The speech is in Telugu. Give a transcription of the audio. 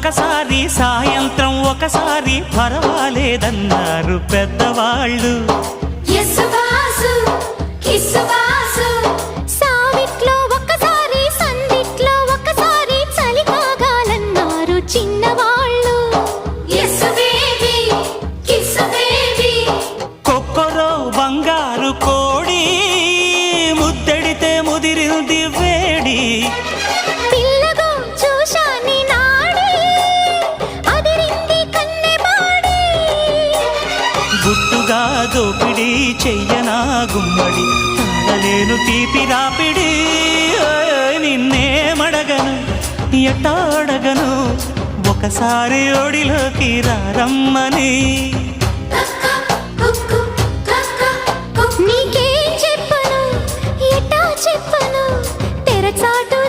ఒకసారి సాయంత్రం ఒకసారి పర్వాలేదన్నారు పెద్దవాళ్ళు. సావిట్లో ఒకసారి సందిట్లో ఒకసారి చలి కాగాలన్నారు చిన్నవాళ్ళు. కొక్కరో బంగారు కోడి ముద్దడితే ముదిరింది గుట్టుగా దోపిడి చెయ్యనా గుమ్మడి. తాగలేను తీపి రాపిడి నిన్నేమడగను ఎట్టాడగను ఒకసారి ఒడిలోకి రారమ్మని. చెప్పను ఎట్టా చెప్పను తెరచాటు